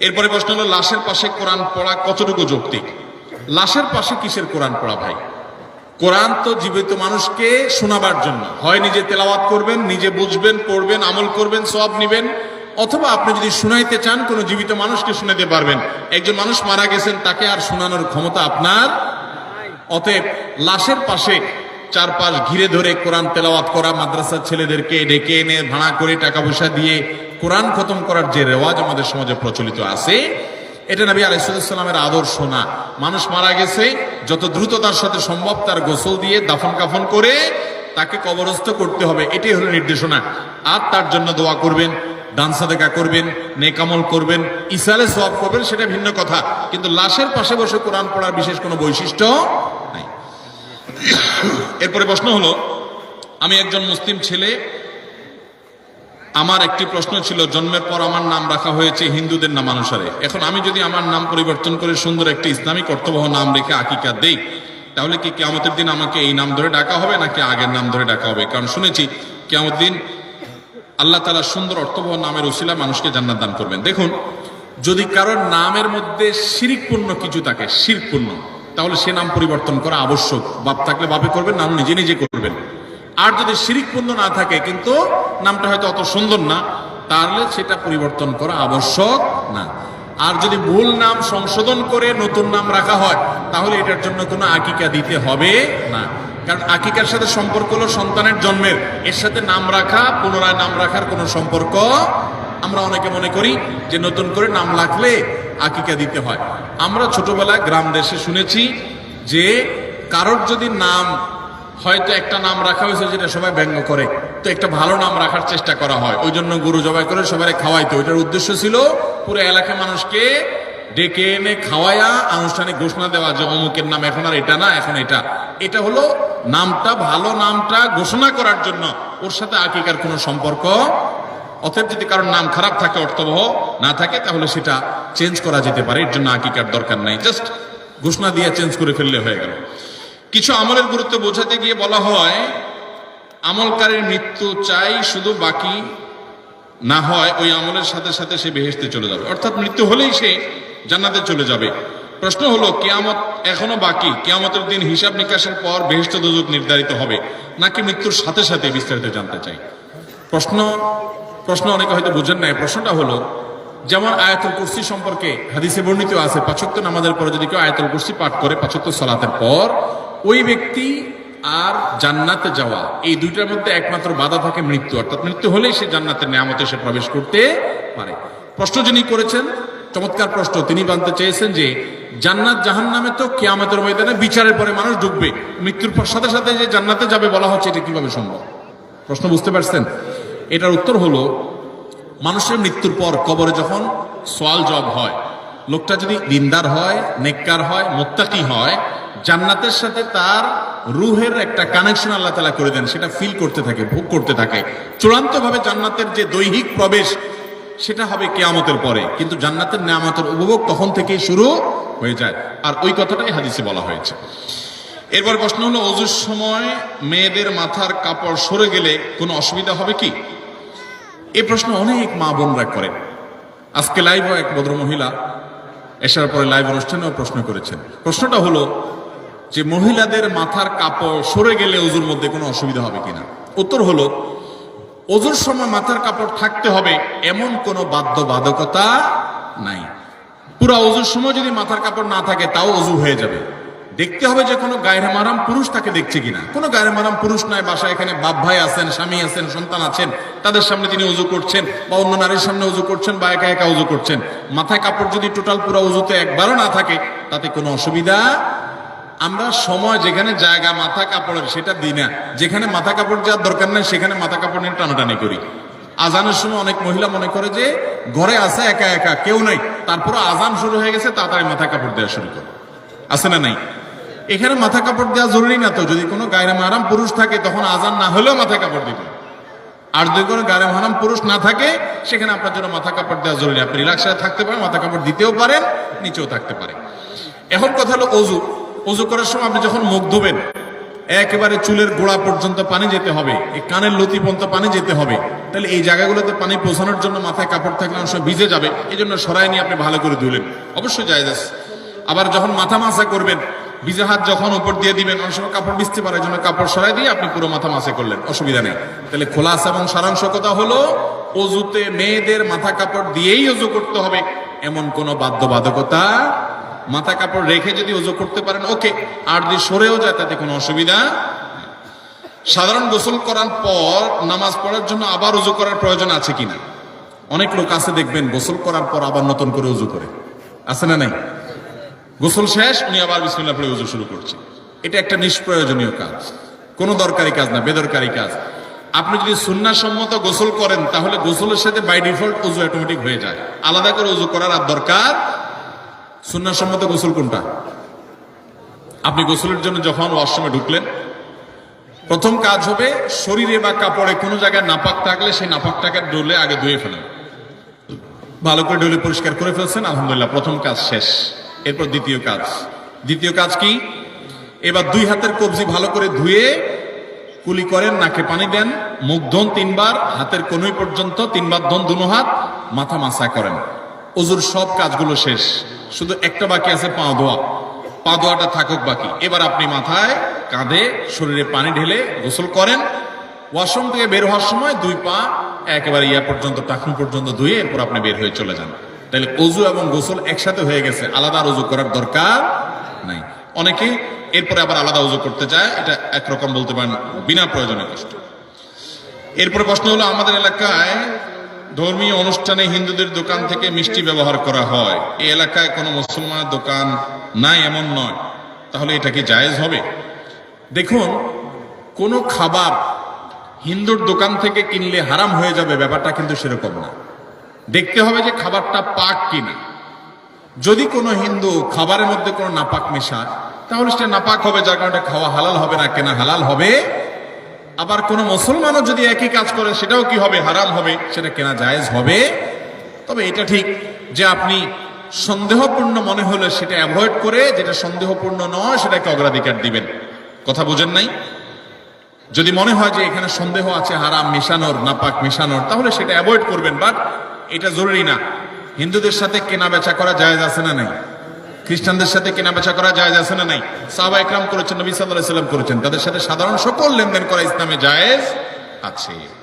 এরপরে প্রশ্ন হলো, লাশের পাশে কোরআন পড়া কতটুকু যৌক্তিক? লাশের পাশে কিসের কোরআন পড়া ভাই? কোরআন তো জীবিত মানুষকে শোনাবার জন্য। হয় নিজে তেলাওয়াত করবেন, নিজে বুঝবেন, পড়বেন, আমল করবেন সব নিবেন, অথবা আপনি যদি শুনাইতে চান, কোনো জীবিত মানুষকে শুনাইতে পারবেন। একজন মানুষ মারা গেছেন, তাকে আর শোনানোর ক্ষমতা আপনার? অতএব লাশের পাশে চারপাশ ঘিরে ধরে কোরআন তেলাওয়াত করা, মাদ্রাসার ছেলেদেরকে ডেকে এনে ভাড়া করে টাকা পয়সা দিয়ে কোরআন খতম করার যে রেওয়াজ আমাদের সমাজে প্রচলিত আছে, এটা নবী আলাইসাল্লামের আদর্শ না। মানুষ মারা গেছে, যত দ্রুত তার সাথে সম্ভব তার গোসল দিয়ে দাফন কাফন করে তাকে কবরস্থ করতে হবে, এটাই হলো নির্দেশনা। আর তার জন্য দোয়া করবেন, দান সাদেকা করবেন নেকামল করবেন, ইসালে সব করবেন, সেটা ভিন্ন কথা। কিন্তু লাশের পাশে বসে কোরআন পড়ার বিশেষ কোনো বৈশিষ্ট্য নাই। এরপরে প্রশ্ন হলো, আমি একজন মুসলিম ছেলে, আমার একটি প্রশ্ন ছিল, জন্মের পর আমার নাম রাখা হয়েছে হিন্দুদের নাম অনুসারে এখন আমি যদি আমার নাম পরিবর্তন করে সুন্দর একটি ইসলামিক অর্থবহ নাম রেখে আকিকা দেই, তাহলে কি কেয়ামতের দিন আমাকে এই নাম ধরে ডাকা হবে, নাকি আগের নাম ধরে ডাকা হবে? কারণ শুনেছি, কেয়ামতের দিন আল্লাহ তালা সুন্দর অর্থবহ নামের উসিলা মানুষকে জান্নাত দান করবেন। দেখুন, যদি কারোর নামের মধ্যে শিরিকপূর্ণ কিছু থাকে শিরপূর্ণ তাহলে সে নাম পরিবর্তন করা আবশ্যক। বাপ থাকলে বাপে করবেন, নাম নিজে নিজে করবেন। আর যদি শিরিকপূর্ণ না থাকে, কিন্তু নামটা হয়তো অত সুন্দর না, তাহলে সেটা পরিবর্তন করা আবশ্যক না। আর যদি ভুল নাম সংশোধন করে নতুন নাম রাখা হয়, তাহলে এটার জন্য কোনো আকিকা দিতে হবে না। কারণ আকিকার সাথে সম্পর্ক হলো সন্তানের জন্মের। এর সাথে নাম রাখা, পুনরায় নাম রাখার কোনো সম্পর্ক আমরা অনেকে মনে করি যে নতুন করে নাম রাখলে আকিকা দিতে হয়। আমরা ছোটবেলায় গ্রাম দেশে শুনেছি যে কারোর যদি নাম, হয়তো একটা নাম রাখা হয়েছে যেটা সবাই ব্যঙ্গ করে, তো একটা ভালো নাম রাখার চেষ্টা করা হয়। ওই জন্য গরু জবাই করে সবাই খাওয়াইতো। ওইটার উদ্দেশ্য ছিল পুরো এলাকার মানুষকে ডেকে এনে খাওয়ায়া আনুষ্ঠানিক ঘোষণা দেওয়া যে অমুকের নাম এখন আর এটা না, এখন এটা। এটা হলো নামটা, ভালো নামটা ঘোষণা করার জন্য ওর সাথে আকিকার কোনো সম্পর্ক। অতএব যদি কারোর নাম খারাপ থাকে, অর্থবহ না থাকে, তাহলে সেটা চেঞ্জ করা যেতে পারে, এর জন্য আকিকার দরকার নাই। জাস্ট ঘোষণা দিয়ে চেঞ্জ করে ফেললে হয়ে গেল। কিছু আমলের গুরুত্ব বোঝাতে গিয়ে বলা হয়, আমলকারীর মৃত্যু চাই শুধু বাকি না হয় ওই আমলের সাথে সাথে সে বেহেশতে চলে যাবে। অর্থাৎ মৃত্যু হলেই সে জান্নাতে চলে যাবে। প্রশ্ন হলো, কেয়ামত এখনও বাকি? কেয়ামতের দিন হিসাব নিকাশের পর বেহেশত দুজক নির্ধারিত হবে, নাকি মৃত্যুর সাথে সাথে বিস্তারিত জানতে চাই? প্রশ্ন প্রশ্ন অনেকে হয়তো বুঝেন নাই। প্রশ্নটা হলো যেমন আয়াতুল কুরসি সম্পর্কে হাদিসে বর্ণিত আছে, পাঁচক্ত নামাজের পরে যদি কেউ আয়াতুল কুরসি পাঠ করে, পাঁচক্ত সালাতের পর ওই ব্যক্তি আর জান্নাতে যাওয়া, এই দুইটার মধ্যে একমাত্র বাধা থাকে মৃত্যু। অর্থাৎ মৃত্যু হলেই সে জান্নাতের নিয়ামতে সে প্রবেশ করতে পারে। প্রশ্ন যিনি করেছেন, চমৎকার প্রশ্ন, তিনি জানতে চেয়েছেন যে জান্নাত জাহান নামে তো কেয়ামতের ময়দানে বিচারের পরে মানুষ ঢুকবে। মৃত্যুর পর সাথে সাথে যে জান্নাতে যাবে বলা হচ্ছে, এটা কীভাবে সম্ভব? প্রশ্ন বুঝতে পারছেন? এটার উত্তর হলো মানুষের মৃত্যুর পর কবরে যখন সোয়াল জব হয়, লোকটা যদি দিনদার হয়, নেককার হয়, মোত্তাকি হয়, জান্নাতের সাথে তার রুহের একটা কানেকশন আল্লাহ তালা করে দেন, সেটা ফিল করতে থাকে, ভোগ করতে থাকে। চূড়ান্তভাবে জান্নাতের যে দৈহিক প্রবেশ, সেটা হবে কেয়ামতের পরে। কিন্তু জান্নাতের নেয়ামতের উপভোগ তখন থেকেই শুরু হয়ে যায়। আর ওই কথাটাই হাদিসে বলা হয়েছে। এরপর প্রশ্ন হলো, অজুর সময় মেয়েদের মাথার কাপড় সরে গেলে কোনো অসুবিধা হবে কি? এই প্রশ্ন অনেক মা বোনরা করেন আজকে লাইভও এক ভদ্র মহিলা এসার পরে লাইভ অনুষ্ঠানেও প্রশ্ন করেছেন। প্রশ্নটা হলো যে মহিলাদের মাথার কাপড় সরে গেলে অজুর মধ্যে কোনো অসুবিধা হবে কিনা? উত্তর হলো অজুর সময় মাথার কাপড় থাকতে হবে এমন কোনো বাধ্যবাধকতা নাই। পুরো অজুর সময় যদি মাথার কাপড় না থাকে, তাও অজু হয়ে যাবে। দেখতে হবে যে কোনো গায়ের মারাম পুরুষ তাকে দেখছে কিনা। কোনো গায়ের মারাম পুরুষ নয়, বাসায় এখানে বাপ ভাই আছেন, স্বামী আছেন, সন্তান আছেন, তাদের সামনে তিনি উজু করছেন বা অন্য নারীর সামনে উজু করছেন বা একা একা উজু করছেন। মাথায় কাপড় যদি টোটাল পুরো উজুতে একবারও না থাকে, তাতে কোনো অসুবিধা আমরা সময় যেখানে জায়গা, মাথা কাপড়ের সেটা দিই না। যেখানে মাথা কাপড় যাওয়ার দরকার নেই, সেখানে মাথা কাপড় নিয়ে টানাটানি করি। আজানের সময় অনেক মহিলা মনে করে যে ঘরে আছে, একা একা, কেউ নাই। তারপরে আজান শুরু হয়ে গেছে, তাড়াতাড়ি মাথা কাপড় দেওয়া শুরু করে। আছে না নাই? এখানে মাথা কাপড় দেওয়া জরুরি না তো। যদি কোনো গায়ের মারাম পুরুষ থাকে, তখন আজান না হলেও মাথা কাপড় দিবে। আর যদি কোনো গায়ে মারাম পুরুষ না থাকে, সেখানে আপনার জন্য মাথা কাপড় দেওয়া জরুরি। আপনি রিল্যাক্সে থাকতে পারেন, মাথা কাপড় দিতেও পারেন, নিচেও থাকতে পারেন। এখন কথা হলো অজু। অজু করার সময় আপনি যখন মুখ ধোবেন, একেবারে চুলের গোড়া পর্যন্ত পানি যেতে হবে, এই কানের লতি পর্যন্ত পানি যেতে হবে, তাহলে এই জায়গাগুলোতে পানি পৌঁছানোর জন্য মাথায় কাপড় থাকলে অংশ ভিজে যাবে এই জন্য সরাই নিয়ে আপনি ভালো করে ধুলেন। অবশ্যই যায় আবার যখন মাথা মাসা করবেন ভিজে হাত যখন উপর দিয়ে দিবেন, অনেক সময় কাপড় ভিজতে পারে জন্য কাপড় সরাই দিয়ে আপনি পুরো মাথা মাসে করলেন, অসুবিধা নেই। তাহলে খোলাসা এবং সারাংশ কথা হলো, অজুতে মেয়েদের মাথা কাপড় দিয়েই অজু করতে হবে। এমন কোনো বাধ্যবাধকতা মাথা কাপড় রেখে যদি অজু করতে পারেন, ওকে, আর যদি সরেও যায়, তাতে কোনো অসুবিধা সাধারণ গোসল করার পর, নামাজ পড়ার জন্য আবার উজু করার প্রয়োজন আছে কিনা? অনেক লোক আছে, দেখবেন, গোসল করার পর আবার নতুন করে উজু করে। আছে না নাই? গোসল শেষ, উনি আবার বিসমিল্লাহ পড়ে উজু শুরু করছে এটা একটা নিষ্প্রয়োজনীয় কাজ। কোনো দরকারি কাজ না, বেদরকারি কাজ। আপনি যদি সুন্নাসম্মত গোসল করেন, তাহলে গোসলের সাথে বাই ডিফল্ট উজু অটোমেটিক হয়ে যায়। আলাদা করে উজু করার আর দরকার? সুন্নাসম্মত গোসল কোনটা? আপনি গোসলের জন্য যখন ওয়াশরুমে ঢুকলেন, প্রথম কাজ হবে শরীরে বা কাপড়ে কোনো জায়গায় নাপাক থাকলে সেই নাপাকটাকে ডলে আগে ধুয়ে ফেলেন। ভালো করে ডলে পরিষ্কার করে ফেলছেন, আলহামদুলিল্লাহ, প্রথম কাজ শেষ। এরপর দ্বিতীয় কাজ। দ্বিতীয় কাজ কি? এবার দুই হাতের কবজি ভালো করে ধুয়ে কুলি করেন, নাকে পানি দেন, মুখ ধন তিনবার, হাতের কনুই পর্যন্ত তিনবার ধন দুনো হাত, মাথা মাসা করেন। অজুর সব কাজগুলো শেষ। শুধু একটা বাকি আছে, পা ধোয়া। পা ধোয়াটা থাকুক বাকি। এবার আপনি মাথায় কাঁধে শরীরে পানি ঢেলে গোসল করেন। ওয়াশরুম থেকে বের হওয়ার সময় দুই পা একেবারে ইয়া পর্যন্ত, টাকুন পর্যন্ত ধুয়ে এরপর আপনি বের হয়ে চলে যান। তাহলে অজু এবং গোসল একসাথে হয়ে গেছে। আলাদা অজু করার দরকার নাই। অনেকে এরপরে আবার আলাদা অজু করতে চায়, এটা একরকম বলতে পারেন, বিনা প্রয়োজনে কষ্ট। এরপরে প্রশ্ন হলো, আমাদের এলাকায় ধর্মীয় অনুষ্ঠানে হিন্দুদের দোকান থেকে মিষ্টি ব্যবহার করা হয়। এই এলাকায় কোনো মুসলমানের দোকান নাই, এমন নয়। তাহলে এটা কি জায়েজ হবে? দেখুন, কোনো খাবার হিন্দুর দোকান থেকে কিনলে হারাম হয়ে যাবে, ব্যাপারটা কিন্তু সেরকম না। দেখতে হবে যে খাবারটা পাক কিনা। যদি কোনো হিন্দু খাবারের মধ্যে কোনো নাপাক মেশায়, তাহলে সেটা নাপাক হবে, যার কারণে খাওয়া হালাল হবে না, কেনা হালাল হবে। আবার কোনো মুসলমানও যদি একই কাজ করে, সেটাও কি হবে? হারাম হবে, সেটা কেনা জায়েজ হবে। তবে এটা ঠিক যে আপনি সন্দেহপূর্ণ মনে হলে সেটা অ্যাভয়েড করে, যেটা সন্দেহপূর্ণ নয়, সেটাকে অগ্রাধিকার দিবেন। কথা বোঝেন নাই? যদি মনে হয় যে এখানে সন্দেহ আছে, হারাম মেশানোর, নাপাক মেশানোর, তাহলে সেটা অ্যাভয়েড করবেন। বাট এটা জরুরি না। হিন্দুদের সাথে কেনা বেচা করা যায় আছে না নাই? খ্রিস্টানদের সাথে কেনা বেচা করা যায় আছে না নাই? সাহবা একরাম করেছেন, নবী সাল্লাহ সাল্লাম করেছেন। তাদের সাথে সাধারণ সকল লেনদেন করা ইসলামে জায়েজ আছে।